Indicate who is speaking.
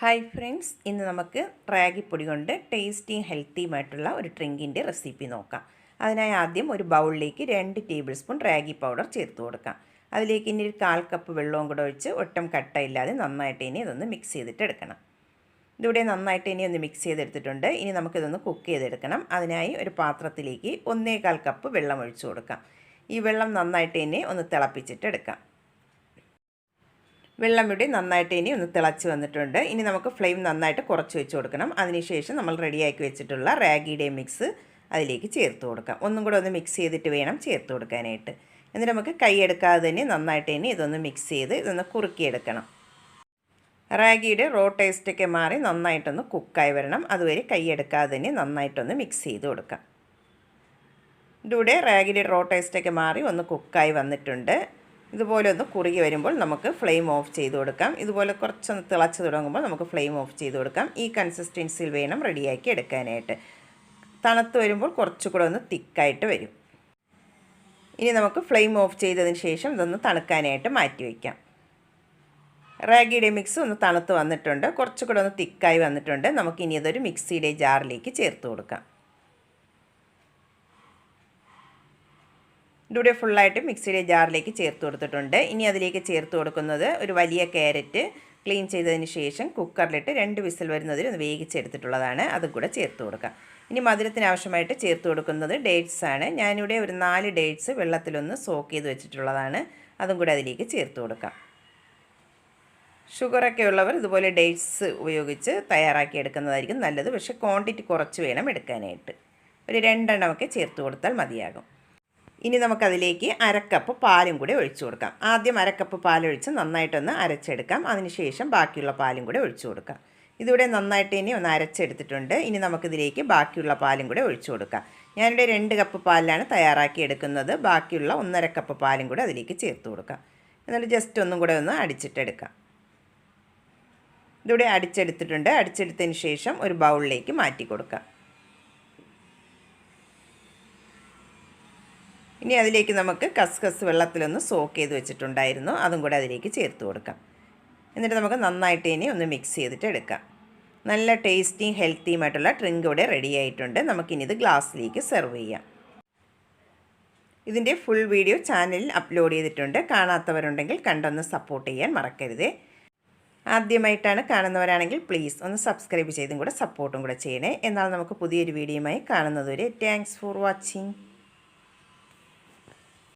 Speaker 1: hi friends ഇന്ന് നമുക്ക് റാഗിപ്പൊടി കൊണ്ട് ടേസ്റ്റിയും ഹെൽത്തിയുമായിട്ടുള്ള ഒരു ഡ്രിങ്കിൻ്റെ റെസിപ്പി നോക്കാം അതിനായി ആദ്യം ഒരു ബൗളിലേക്ക് രണ്ട് ടേബിൾ സ്പൂൺ റാഗി പൗഡർ ചേർത്ത് കൊടുക്കാം അതിലേക്ക് ഇനി ഒരു കാൽ കപ്പ് വെള്ളവും കൂടെ ഒഴിച്ച് ഒട്ടും കട്ടയില്ലാതെ നന്നായിട്ട് ഇനി ഇതൊന്ന് മിക്സ് ചെയ്തിട്ട് എടുക്കണം ഇതിവിടെ നന്നായിട്ട് ഇനി ഒന്ന് മിക്സ് ചെയ്തെടുത്തിട്ടുണ്ട് ഇനി നമുക്കിതൊന്ന് കുക്ക് ചെയ്തെടുക്കണം അതിനായി ഒരു പാത്രത്തിലേക്ക് ഒന്നേകാൽ കപ്പ് വെള്ളം ഒഴിച്ചു കൊടുക്കാം ഈ വെള്ളം നന്നായിട്ട് ഇനി ഒന്ന് തിളപ്പിച്ചിട്ട് എടുക്കാം വെള്ളം ഇവിടെ നന്നായിട്ട് ഇനി ഒന്ന് തിളച്ച് വന്നിട്ടുണ്ട് ഇനി നമുക്ക് ഫ്ലെയിം നന്നായിട്ട് കുറച്ച് വെച്ച് കൊടുക്കണം അതിനുശേഷം നമ്മൾ റെഡിയാക്കി വെച്ചിട്ടുള്ള റാഗിയുടെ മിക്സ് അതിലേക്ക് ചേർത്ത് കൊടുക്കാം ഒന്നും കൂടെ ഒന്ന് മിക്സ് ചെയ്തിട്ട് വേണം ചേർത്ത് കൊടുക്കാനായിട്ട് എന്നിട്ട് നമുക്ക് കൈയെടുക്കാതെ തന്നെ നന്നായിട്ട് ഇനി ഇതൊന്ന് മിക്സ് ചെയ്ത് ഇതൊന്ന് കുറുക്കിയെടുക്കണം റാഗിയുടെ റോ ടേസ്റ്റൊക്കെ മാറി നന്നായിട്ടൊന്ന് കുക്കായി വരണം അതുവരെ കൈയെടുക്കാതെ തന്നെ നന്നായിട്ടൊന്ന് മിക്സ് ചെയ്ത് കൊടുക്കാം ഇതിവിടെ റാഗിയുടെ റോ ടേസ്റ്റൊക്കെ മാറി ഒന്ന് കുക്കായി വന്നിട്ടുണ്ട് ഇതുപോലെ ഒന്ന് കുറുകി വരുമ്പോൾ നമുക്ക് ഫ്ലെയിം ഓഫ് ചെയ്ത് കൊടുക്കാം ഇതുപോലെ കുറച്ചൊന്ന് തിളച്ച് തുടങ്ങുമ്പോൾ നമുക്ക് ഫ്ലെയിം ഓഫ് ചെയ്ത് കൊടുക്കാം ഈ കൺസിസ്റ്റൻസിയിൽ വേണം റെഡിയാക്കി എടുക്കാനായിട്ട് തണുത്ത് വരുമ്പോൾ കുറച്ചുകൂടെ ഒന്ന് തിക്കായിട്ട് വരും ഇനി നമുക്ക് ഫ്ലെയിം ഓഫ് ചെയ്തതിന് ശേഷം ഇതൊന്ന് തണുക്കാനായിട്ട് മാറ്റി വയ്ക്കാം റാഗിയുടെ മിക്സ് ഒന്ന് തണുത്ത് വന്നിട്ടുണ്ട് കുറച്ചുകൂടെ ഒന്ന് തിക്കായി വന്നിട്ടുണ്ട് നമുക്ക് ഇനി അതൊരു മിക്സിയുടെ ജാറിലേക്ക് ചേർത്ത് കൊടുക്കാം ഇതിവിടെ ഫുള്ളായിട്ട് മിക്സിയുടെ ജാറിലേക്ക് ചേർത്ത് കൊടുത്തിട്ടുണ്ട് ഇനി അതിലേക്ക് ചേർത്ത് കൊടുക്കുന്നത് ഒരു വലിയ ക്യാരറ്റ് ക്ലീൻ ചെയ്തതിന് ശേഷം കുക്കറിലിട്ട് രണ്ട് വിസിൽ വരുന്നതിൽ ഒന്ന് വേവിച്ചെടുത്തിട്ടുള്ളതാണ് അതും കൂടെ ചേർത്ത് കൊടുക്കുക ഇനി മധുരത്തിന് ആവശ്യമായിട്ട് ചേർത്ത് കൊടുക്കുന്നത് ഡേറ്റ്സ് ആണ് ഞാനിവിടെ ഒരു നാല് ഡേറ്റ്സ് വെള്ളത്തിലൊന്ന് സോക്ക് ചെയ്ത് വെച്ചിട്ടുള്ളതാണ് അതും കൂടെ അതിലേക്ക് ചേർത്ത് കൊടുക്കാം ഷുഗറൊക്കെ ഉള്ളവർ ഇതുപോലെ ഡേറ്റ്സ് ഉപയോഗിച്ച് തയ്യാറാക്കി എടുക്കുന്നതായിരിക്കും നല്ലത് പക്ഷേ ക്വാണ്ടിറ്റി കുറച്ച് വേണം എടുക്കാനായിട്ട് ഒരു രണ്ടെണ്ണമൊക്കെ ചേർത്ത് കൊടുത്താൽ മതിയാകും ഇനി നമുക്കതിലേക്ക് അരക്കപ്പ് പാലും കൂടി ഒഴിച്ചു കൊടുക്കാം ആദ്യം അരക്കപ്പ് പാലൊഴിച്ച് നന്നായിട്ടൊന്ന് അരച്ചെടുക്കാം അതിനുശേഷം ബാക്കിയുള്ള പാലും കൂടി ഒഴിച്ചു കൊടുക്കാം ഇതിവിടെ നന്നായിട്ട് ഇനി ഒന്ന് അരച്ചെടുത്തിട്ടുണ്ട് ഇനി നമുക്കിതിലേക്ക് ബാക്കിയുള്ള പാലും കൂടി ഒഴിച്ചു കൊടുക്കാം ഞാനിവിടെ രണ്ട് കപ്പ് പാലിലാണ് തയ്യാറാക്കി എടുക്കുന്നത് ബാക്കിയുള്ള ഒന്നര കപ്പ് പാലും കൂടി അതിലേക്ക് ചേർത്ത് കൊടുക്കാം എന്നിട്ട് ജസ്റ്റ് ഒന്നും കൂടെ ഒന്ന് അടിച്ചിട്ടെടുക്കാം ഇതിവിടെ അടിച്ചെടുത്തിട്ടുണ്ട് അടിച്ചെടുത്തതിന് ശേഷം ഒരു ബൗളിലേക്ക് മാറ്റി കൊടുക്കാം ഇനി അതിലേക്ക് നമുക്ക് കസ്കസ് വെള്ളത്തിലൊന്ന് സോക്ക് ചെയ്ത് വെച്ചിട്ടുണ്ടായിരുന്നു അതും കൂടെ അതിലേക്ക് ചേർത്ത് കൊടുക്കാം എന്നിട്ട് നമുക്ക് നന്നായിട്ട് ഇനി ഒന്ന് മിക്സ് ചെയ്തിട്ട് എടുക്കാം നല്ല ടേസ്റ്റിയും ഹെൽത്തിയുമായിട്ടുള്ള ഡ്രിങ്ക് ഇവിടെ റെഡി ആയിട്ടുണ്ട് നമുക്കിനി ഇത് ഗ്ലാസ്സിലേക്ക് സെർവ് ചെയ്യാം
Speaker 2: ഇതിൻ്റെ ഫുൾ വീഡിയോ ചാനലിൽ അപ്ലോഡ് ചെയ്തിട്ടുണ്ട് കാണാത്തവരുണ്ടെങ്കിൽ കണ്ടൊന്ന് സപ്പോർട്ട് ചെയ്യാൻ മറക്കരുതേ ആദ്യമായിട്ടാണ് കാണുന്നവരാണെങ്കിൽ പ്ലീസ് ഒന്ന് സബ്സ്ക്രൈബ് ചെയ്തും കൂടെ സപ്പോർട്ടും കൂടെ ചെയ്യണേ എന്നാൽ നമുക്ക് പുതിയൊരു വീഡിയോയുമായി കാണുന്നതുവരെ താങ്ക്സ് ഫോർ വാച്ചിങ്